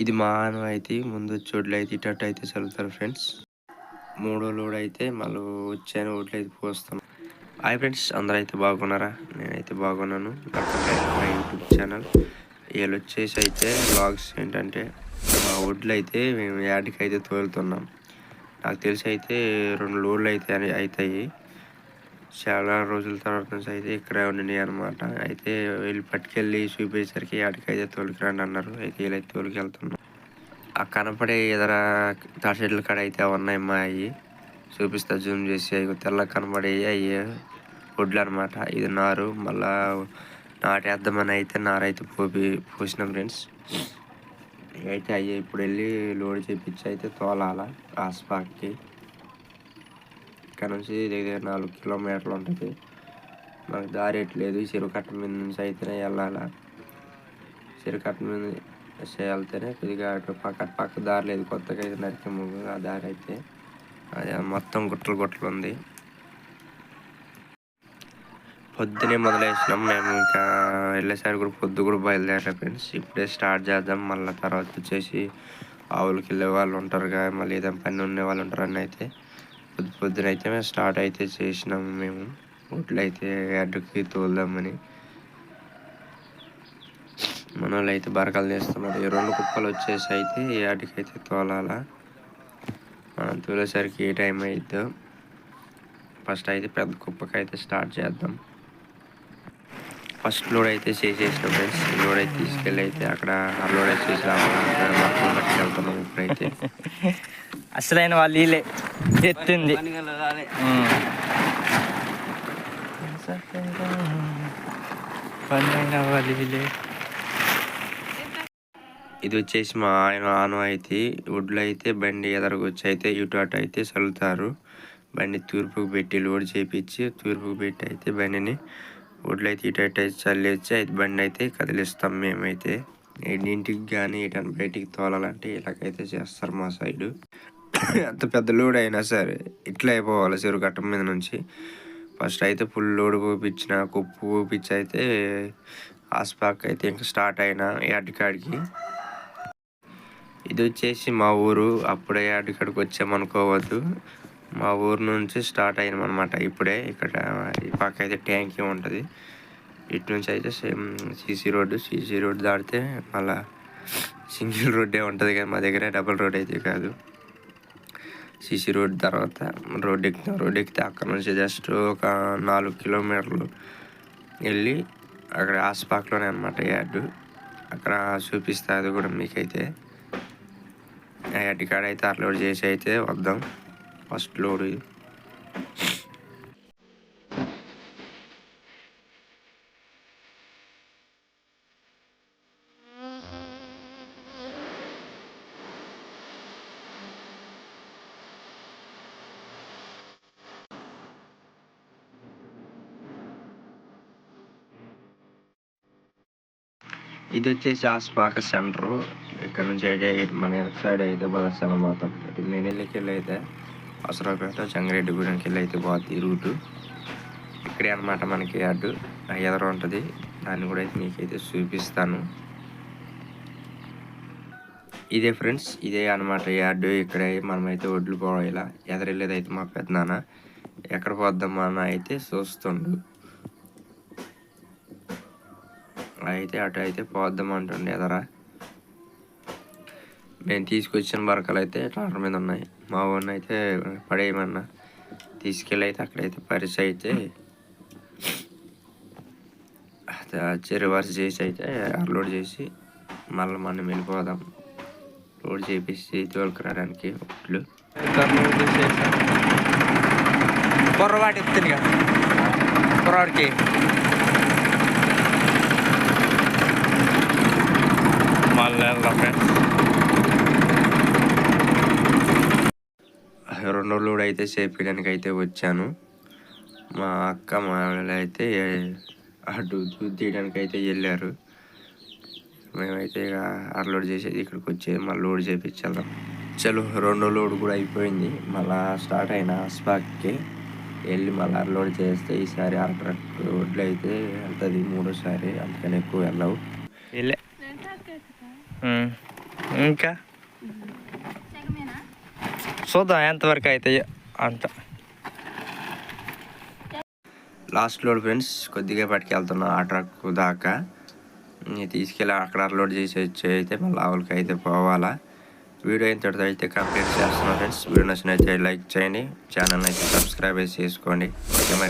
ఇది మాను అయితే ముందు చోట్ల అయితే ఇటట్టు అయితే చల్లుతారు ఫ్రెండ్స్. మూడో లోడ్ అయితే మళ్ళీ వచ్చాను ఓట్లు అయితే పోస్తాం హాయ్ ఫ్రెండ్స్ అందరూ అయితే బాగున్నారా? నేనైతే బాగున్నాను. మా యూట్యూబ్ ఛానల్ వీళ్ళు వచ్చేసి అయితే బ్లాగ్స్ ఏంటంటే మా ఒడ్లు అయితే మేము యాడికి అయితే తోలుతున్నాం. నాకు తెలిసి అయితే రెండు లోడ్లు అయితే అవుతాయి చాలా రోజుల తర్వాత నుంచి అయితే ఇక్కడే ఉండి అనమాట అయితే వీళ్ళు పట్టుకెళ్ళి చూపించేసరికి యాడికైతే తోలికిరండి అన్నారు. అయితే వీళ్ళైతే తోలికెళ్తున్నాం ఆ కనపడే ఎదర తాషెడ్ల కాడ అయితే ఉన్నాయి మా అవి చూపిస్తా జూమ్ చేసి. అవి తెల్ల కనపడే అవి వడ్లు అనమాట ఇది నారు. మళ్ళా నాటేద్దామని అయితే నారైతే పోపి పోసినాం ఫ్రెండ్స్. అయితే అవి ఇప్పుడు వెళ్ళి లోడ్ చేపించి అయితే తోలాల. ఆస్పాక్కి ఇక్కడ నుంచి దగ్గర నాలుగు కిలోమీటర్లు ఉంటుంది. మనకు దారి ఎట్లేదు చెరువు మీద నుంచి అయితేనే వెళ్ళాలా? చెరువు మీద వెళ్తేనే కొద్దిగా అటు పక్క పక్క దారి లేదు. కొత్తగా అయితే నరికి ముగ్గు ఆ దారి అయితే. అది మొత్తం గుట్టలు గుట్టలు ఉంది. పొద్దునే మొదలేసినాం మేము ఇంకా వెళ్ళేసరికి కూడా పొద్దు కూడా బయలుదేరా ఫ్రెండ్స్. ఇప్పుడే స్టార్ట్ చేద్దాం. మళ్ళీ తర్వాత వచ్చేసి ఆవులకి వెళ్ళే వాళ్ళు ఉంటారు కానీ మళ్ళీ ఏదైనా పని ఉండే వాళ్ళు ఉంటారు అని అయితే పొద్దు పొద్దున అయితే మేము స్టార్ట్ అయితే చేసినాము మేము. ఒట్లు అయితే అడ్డుకి తోలుదామని. మన వాళ్ళు అయితే బరకలు తీస్తున్నారు. ఈ రెండు కుప్పలు వచ్చేసి అయితే ఈ అడ్డుకి అయితే తోలాలా. మనం తోలేసరికి ఏ టైం అయిద్దో. ఫస్ట్ అయితే పెద్ద కుప్పకి అయితే స్టార్ట్ చేద్దాం. ఫస్ట్ లోడ్ అయితే చేసేసిన ఫ్రెండ్స్. లోడ్ అయితే తీసుకెళ్ళి అయితే అక్కడ లోడ్ అయితే చేసి రావాలి. పట్టుకెళ్తున్నాం ఇప్పుడైతే. అసలైన వాళ్ళు వీళ్ళే. ఎత్తుంది. పన్నైన వాళ్ళు వీళ్ళే ఇది వచ్చేసి మా ఆయన ఆను అయితే ఒడ్లు అయితే బండి ఎదరకు వచ్చి అయితే ఇటు అటు అయితే చల్లుతారు బండి తూర్పుకు పెట్టి లోడ్ చేపించి తూర్పుకు పెట్టి అయితే బండిని ఒడ్లు అయితే ఇటు అటు అయితే చల్లేసి అయితే బండి అయితే కదిలిస్తాం మేమైతే. ఇంటికి కానీ ఇటు బయటికి తోలాలంటే ఇలాగైతే చేస్తారు మా సైడు. ఎంత పెద్ద లోడ్ అయినా సరే ఇట్లా అయిపోవాలి చెరువు గట్టం మీద నుంచి. ఫస్ట్ అయితే ఫుల్ లోడ్ పోపించిన కుప్పు పోపించి అయితే హాస్పాక్ అయితే ఇంకా స్టార్ట్ అయినా యాడికాడికి ఇది వచ్చేసి మా ఊరు అప్పుడే యాడికాడికి వచ్చామనుకోవద్దు మా ఊరు నుంచి స్టార్ట్ అయ్యాం అనమాట ఇప్పుడే ఇక్కడ ఈ పక్క అయితే ట్యాంకీ ఉంటుంది. ఇటు నుంచి అయితే same CC road CC road దాటితే మళ్ళా సింగిల్ రోడ్డే ఉంటుంది కానీ మా దగ్గర డబుల్ రోడ్ అయితే కాదు. సిసి రోడ్ తర్వాత రోడ్ ఎక్కుతాం రోడ్ ఎక్కితే అక్కడ నుంచి జస్ట్ ఒక నాలుగు కిలోమీటర్లు వెళ్ళి అక్కడ ఆస్పాక్లోనే అనమాట యాడ్ అక్కడ చూపిస్తా అది కూడా మీకైతే. యాడ్ కాడ అయితే అప్లోడ్ చేసి అయితే వద్దాం. ఫస్ట్ లోడ్ ఇది వచ్చేసి ఆస్పాక సెంటర్. ఇక్కడ నుంచి అయితే మన సైడ్ అయితే బస్ అనమాట నేను వెళ్ళకి వెళ్ళి అయితే అవసరపేట జంగారెడ్డిగూడెంకి వెళ్ళి అయితే పోతుంది ఈ రూటు. ఇక్కడే అనమాట మనకి అడ్డు. ఎదర ఉంటుంది. దాన్ని కూడా అయితే మీకైతే చూపిస్తాను. ఇదే ఫ్రెండ్స్ ఇదే అనమాట యార్డు ఇక్కడ మనమైతే ఒడ్లు ఇలా ఎదరెళ్ళేది అయితే మా పెద్దనాన్న. ఎక్కడ పోద్దామా అని అయితే చూస్తుండు. అయితే అటు అయితే పోద్దాం అంటుండే ఎదరా. మేము తీసుకొచ్చిన బరకలు అయితే ట్రాక్టర్ మీద ఉన్నాయి. మా ఊరిని అయితే పడేయమన్నా. తీసుకెళ్ళి అయితే అక్కడైతే పరిచయం అయితే రివర్స్ చేసి అయితే అన్లోడ్ చేసి మళ్ళీ మనం వెళ్ళిపోదాం. లోడ్ చేపించి తోలుకురావడానికి ఒట్లు. కుర్రవాడు ఎత్తుంది కదా. కుర్రవాడికి మళ్ళీ వెళ్దాం ఫ్రెండ్స్ రెండో లోడ్ అయితే చేపించడానికి అయితే వచ్చాను. మా అక్క మా వాళ్ళు అయితే అటు తీయడానికి అయితే వెళ్ళారు. మేమైతే ఇక అన్లోడ్ చేసేది ఇక్కడికి వచ్చేది మళ్ళీ లోడ్ చేపించాలి. చలో రెండో లోడ్ కూడా అయిపోయింది. మళ్ళా స్టార్ట్ అయిన స్పాక్కి వెళ్ళి మళ్ళీ అన్లోడ్ చేస్తే ఈసారి అర ట్రక్ వడ్లు అయితే వెళ్తుంది మూడోసారి అందుకని ఎక్కువ వెళ్ళవు. వెళ్ళే. ఇంకా? చూద్దాం ఎంతవరకు అవుతాయి అంత. లాస్ట్ లోడ్ ఫ్రెండ్స్ కొద్దిగా పట్టుకెళ్తున్నా ఆ ట్రక్ దాకా. తీసుకెళ్ళి అక్కడ అన్లోడ్ చేసి వచ్చి అయితే మళ్ళీ ఆవులకి అయితే పోవాలా. వీడియో ఇంతటితో అయితే కంప్లీట్ చేస్తున్నాం ఫ్రెండ్స్. వీడియో నచ్చినైతే లైక్ చేయండి. ఛానల్ అయితే సబ్స్క్రైబ్ చేసుకోండి ఓకే మరి